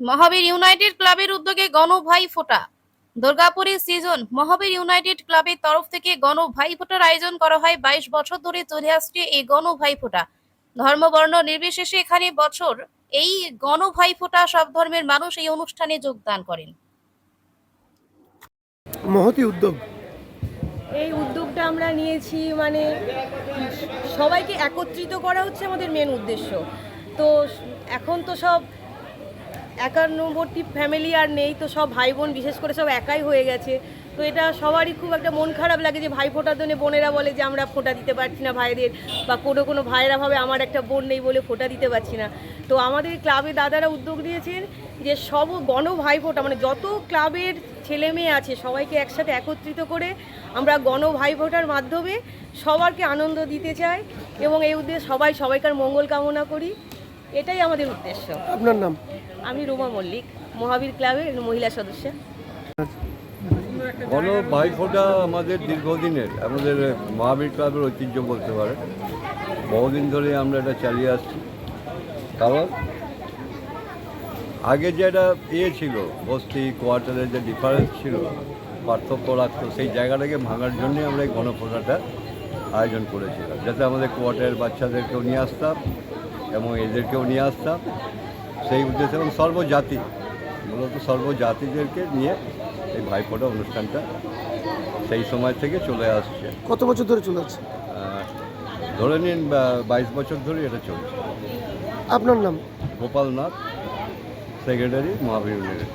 মহাবীর United ক্লাবের উদ্যোগে গণ ভাই ফোটা। দুর্গাপুরের সিজন মহাবীর ইউনাইটেড ক্লাবের তরফ থেকে গণ ভাই ফোটার আয়োজন করা হয় বাইশ বছর ধরে চলে আসছে এই গণ ভাই ফোটা। ধর্ম বর্ণ নির্বিশেষে এখানে বছর এই গণ ভাই ফোটা সব ধর্মের মানুষ এই অনুষ্ঠানে যোগদান করেন। মহতি উদ্যোগ। এই উদ্যোগটা আমরা নিয়েছি মানে সবাইকে একত্রিত করা হচ্ছে আমাদের মেন উদ্দেশ্য। তো এখন তো সব একান্নবর্তী ফ্যামিলি আর নেই, তো সব ভাই বোন বিশেষ করে সব একাই হয়ে গেছে। তো এটা সবারই খুব একটা মন খারাপ লাগে যে ভাই ফোটার জন্য বোনেরা বলে যে আমরা ফোঁটা দিতে পারছি না ভাইদের, বা কোনো কোনো ভাইয়েরা ভাবে আমার একটা বোন নেই বলে ফোঁটা দিতে পারছি না। তো আমাদের ক্লাবে দাদারা উদ্যোগ নিয়েছেন যে সব গণ ভাই ফোঁটা মানে যত ক্লাবের ছেলে মেয়ে আছে সবাইকে একসাথে একত্রিত করে আমরা গণ ভাই ফোঁটার মাধ্যমে সবারকে আনন্দ দিতে চাই এবং এই উদ্দেশ্যে সবাই সবাইকার মঙ্গল কামনা করি। এটাই আমাদের উদ্দেশ্য। আপনার নাম? আমি রুমা মল্লিক মহাবীর ক্লাবের মহিলা সদস্য। গণ ভাইফোঁটা আমাদের দীর্ঘদিনের আমাদের মহাবীর ক্লাবের ঐতিহ্য বলতে পারে বহুদিন ধরে আমরা এটা চালিয়ে আসছি। কারণ আগে যে যেটা ইয়ে ছিল বস্তি কোয়ার্টারের যে ডিফারেন্স ছিল পার্থক্য রাখতো সেই জায়গাটাকে ভাঙার জন্যে আমরা এই গণফোঁটাটা আয়োজন করেছিলাম। যাতে আমাদের কোয়ার্টারের বাচ্চাদেরকেও নিয়ে আসতাম এবং এদেরকেও নিয়ে আসতাম। সেই উদ্দেশ্যে এবং সর্বজাতি মূলত সর্বজাতিদেরকে নিয়ে এই ভাইফোঁটা অনুষ্ঠানটা সেই সময় থেকে চলে আসছে। কত বছর ধরে চলে আসছে? ধরে নিন বাইশ বছর ধরে এটা চলছে। আপনার নাম? গোপালনাথ সেক্রেটারি মহাবীর ইউনিটেড